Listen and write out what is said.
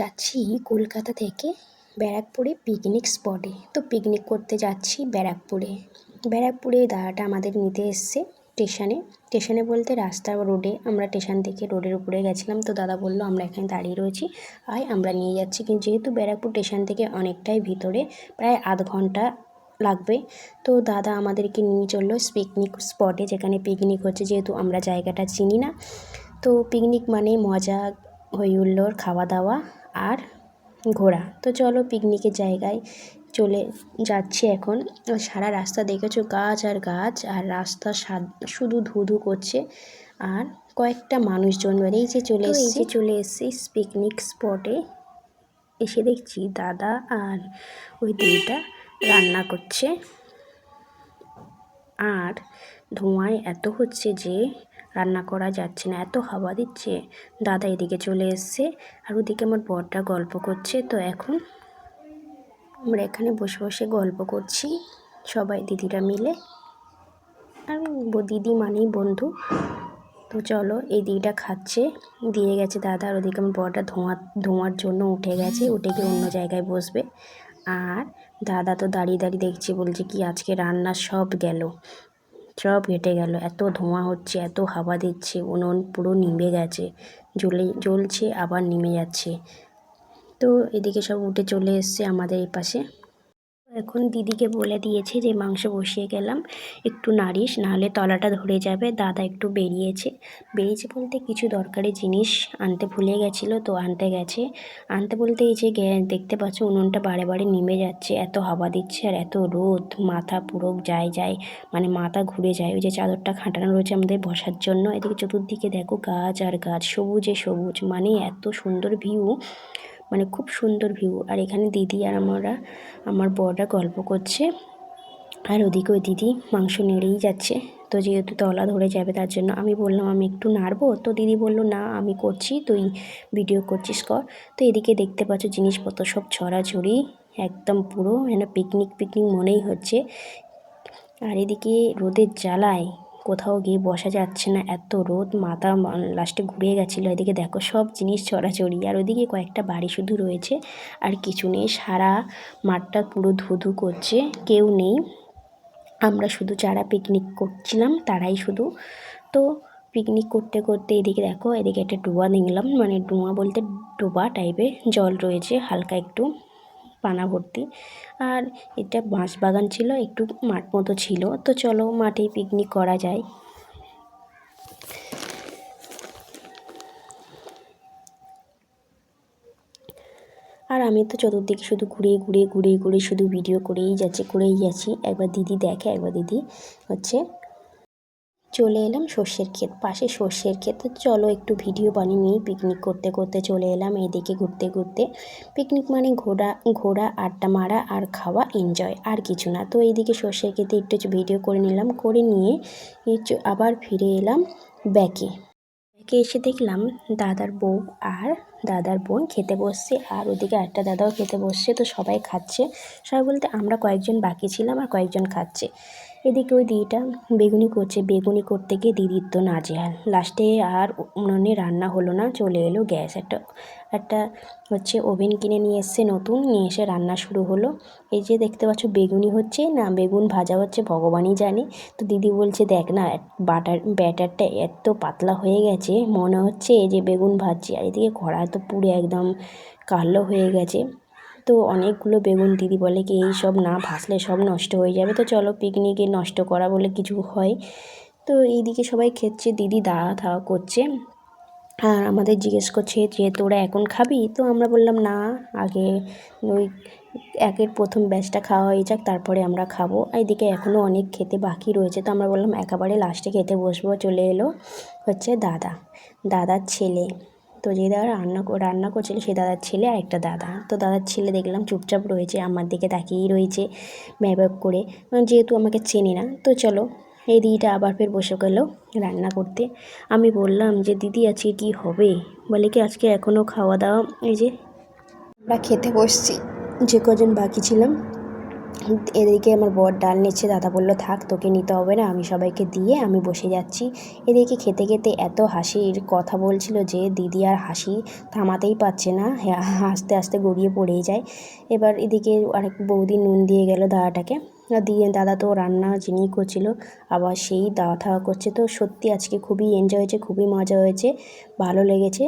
যাচ্ছি কলকাতা থেকে ব্যারাকপুরে পিকনিক স্পটে তো পিকনিক করতে যাচ্ছি ব্যারাকপুরে। ব্যারাকপুরে দাদাটা আমাদের নিতে এসছে স্টেশনে স্টেশনে বলতে রাস্তা রোডে আমরা স্টেশন থেকে রোডের উপরে গেছিলাম। তো দাদা বলল, আমরা এখানে দাঁড়িয়ে রয়েছি। আয়, আমরা নিয়ে যাচ্ছি। কিন্তু যেহেতু ব্যারাকপুর স্টেশন থেকে অনেকটাই ভিতরে, প্রায় আধ ঘণ্টা লাগবে। তো দাদা আমাদেরকে নিয়ে চলল পিকনিক স্পটে যেখানে পিকনিক হচ্ছে। যেহেতু আমরা জায়গাটা চিনি না। তো পিকনিক মানে মজা হই হুল্লোড় খাওয়া দাওয়া আর ঘোরা। তো চলো পিকনিকের জায়গায় চলে যাচ্ছি এখন। সারা রাস্তা দেখেছ গাছ আর গাছ আর রাস্তা সাদ- শুধু ধু ধু করছে। আর কয়েকটা মানুষজন মানে এই যে চলে এসেছি এই যে চলে এসেছি পিকনিক স্পটে এসে দেখছি দাদা আর ওই দিদিটা রান্না করছে। আর ধোঁয়ায় এত হচ্ছে যে রান্না করা যাচ্ছে না, এত হাওয়া দিচ্ছে। দাদা এদিকে চলে এসছে আর ওদিকে আমার বরটা গল্প করছে। তো এখন আমরা এখানে বসে বসে গল্প করছি, সবাই দিদিরা মিলে। আর দিদি মানেই বন্ধু। তো চলো এই দিদিটা খাচ্ছে। দিয়ে গেছে দাদা আর ওদিকে আমার বরটা ধোঁয়া, ধোঁয়ার জন্য উঠে গেছে, উঠে গিয়ে অন্য জায়গায় বসবে। আর দাদা তো দাঁড়িয়ে দাঁড়িয়ে দেখছে, বলছে কি আজকে রান্না সব গেল। সব ঘেটে গেল। এত ধোঁয়া হচ্ছে, এত হাওয়া দিচ্ছে, উনুন পুরো নিভে গেছে। জ্বলে, জ্বলছে, আবার নিমে যাচ্ছে। তো এদিকে সব উঠে চলে এসছে আমাদের এই পাশে। এখন দিদিকে বলে দিয়েছে যে, মাংস বসিয়ে গেলাম, একটু নাড়িস, নাহলে তলাটা ধরে যাবে। দাদা একটু বেরিয়েছে। বেরিয়েছে বলতে কিছু দরকারি জিনিস আনতে ভুলে গেছিল, তো আনতে গেছে। আনতে বলতে এই যে দেখতে পাচ্ছ উনুনটা বারে বারে নেমে যাচ্ছে, এত হাওয়া দিচ্ছে আর এত রোদ, মাথা পুরো যায় যায় মানে মাথা ঘুরে যায়। ওই যে চাদরটা খাটানো রয়েছে আমাদের বসার জন্য, এদিকে চতুর্দিকে দেখো গাছ আর গাছ, সবুজে সবুজ মানে এত সুন্দর ভিউ মানে খুব সুন্দর ভিউ আর এখানে দিদি আর আমরা, আমার বররা গল্প করছে। আর ওদিকে ওই দিদি মাংস নেড়েই যাচ্ছে। তো যেহেতু তলা ধরে যাবে, তার জন্য আমি বললাম, আমি একটু নাড়বো? তো দিদি বলল, না, আমি করছি, তুই ভিডিও করছিস, কর। তো এদিকে দেখতে পাচ্ছ, জিনিসপত্র সব ছড়াছড়ি একদম পুরো যেন পিকনিক পিকনিক মনেই হচ্ছে। আর এদিকে রোদের জ্বালায় কোথাও গিয়ে বসা যাচ্ছে না, এত রোদ, মাথা লাস্টে ঘুরে গেছিল, এদিকে দেখো সব জিনিস ছড়াছড়ি, আর ওদিকে কয়েকটা বাড়ি শুধু রয়েছে, আর কিছু নেই, সারা মাঠটা পুরো ধুধু করছে, কেউ নেই, আমরা শুধু যারা পিকনিক করছিলাম তারাই শুধু, তো পিকনিক করতে করতে এদিকে দেখো, এদিকে একটা ডোবা দেখলাম মানে ডোয়া বলতে ডোবা টাইপের জল রয়েছে, হালকা একটু পানা ভর্তি। আর এটা বাঁশ বাগান ছিল, একটু মাঠ মতো ছিল। তো চলো মাঠে পিকনিক করা যায়। আর আমি তো চতুর্দিকে শুধু ঘুরে ঘুরে ঘুরে ঘুরে শুধু ভিডিও করেই যাচ্ছি করেই যাচ্ছি। একবার দিদি দেখে, একবার দিদি হচ্ছে চলে এলাম সর্ষের ক্ষেত পাশে সর্ষের ক্ষেত। চলো একটু ভিডিও বানিয়ে নিয়ে পিকনিক করতে করতে চলে এলাম এইদিকে ঘুরতে ঘুরতে। পিকনিক মানে ঘোরা ঘোরা, আড্ডা মারা আর খাওয়া এনজয় আর কিছু না। তো এইদিকে সর্ষের ক্ষেতে একটু ভিডিও করে নিলাম, করে নিয়ে আবার ফিরে এলাম ব্যাকে। ব্যাকে এসে দেখলাম দাদার বউ আর দাদার বোন খেতে বসছে আর ওদিকে একটা দাদাও খেতে বসছে, তো সবাই খাচ্ছে। সবাই বলতে আমরা কয়েকজন বাকি ছিলাম আর কয়েকজন খাচ্ছে। এদিকে ওই দিদিটা বেগুনি করছে, বেগুনি করতে গিয়ে দিদির তো নাজেহাল। লাস্টে আর উনুনে রান্না হলো না, চলে এলো গ্যাস। একটা একটা হচ্ছে ওভেন কিনে নিয়ে এসছে নতুন, নিয়ে এসে রান্না শুরু হলো। এই যে দেখতে পাচ্ছ বেগুনি হচ্ছে না, বেগুন ভাজা হচ্ছে, ভগবানই জানে। তো দিদি বলছে, দেখ না বাটার, ব্যাটারটা এত পাতলা হয়ে গেছে, মনে হচ্ছে এই যে বেগুন ভাজছি। আর এদিকে কড়া তো পুরো একদম কালো হয়ে গেছে। তো অনেকগুলো বেগুন দিদি বলে কি এই সব না ভাসলে সব নষ্ট হয়ে যাবে। তো চলো পিকনিকে নষ্ট করা বলে কিছু হয়। তো এইদিকে সবাই খেচ্ছে, দিদি দাওয়া থাওয়া করছে। আর আমাদের জিজ্ঞেস করছে যে, তোরা এখন খাবি? তো আমরা বললাম, না, আগে ওই একের প্রথম ব্যাচটা খাওয়া হয়ে যাক, তারপরে আমরা খাব। এদিকে এখনও অনেক খেতে বাকি রয়েছে। তো আমরা বললাম, একেবারে লাস্টে খেতে বসবো। চলে এলো হচ্ছে দাদা, দাদার ছেলে। তো যে দাদা রান্না রান্না করছিল সে দাদার ছেলে আর একটা দাদা। তো দাদার ছেলে দেখলাম চুপচাপ রয়েছে, আমার দিকে তাকিয়েই রয়েছে ম্যাবাক করে। যেহেতু আমাকে চেনে না, তো চলো এই দিদিটা আবার ফের বসে গেল রান্না করতে। আমি বললাম যে, দিদি, আজকে কি হবে? বলে কি, আজকে এখনও খাওয়া দাওয়া, এই যে আমরা খেতে বসছি। যে কজন বাকি ছিলাম এদিকে আমার বর ডাল নিচ্ছে, দাদা বলল, থাক, তোকে নিতে হবে না, আমি সবাইকে দিয়ে আমি বসে যাচ্ছি। এদিকে খেতে খেতে এত হাসির কথা বলছিল যে, দিদি আর হাসি থামাতেই পারছে না হাসতে হাসতে গড়িয়ে পড়েই যায়। এবার এদিকে আরেক বৌদি নুন দিয়ে গেল দাদাটাকে। দিয়ে দাদা তো রান্না যিনি করছিল, আবার সেই দাওয়া থাওয়া করছে। তো সত্যি আজকে খুবই এনজয় হয়েছে, খুবই মজা হয়েছে, ভালো লেগেছে।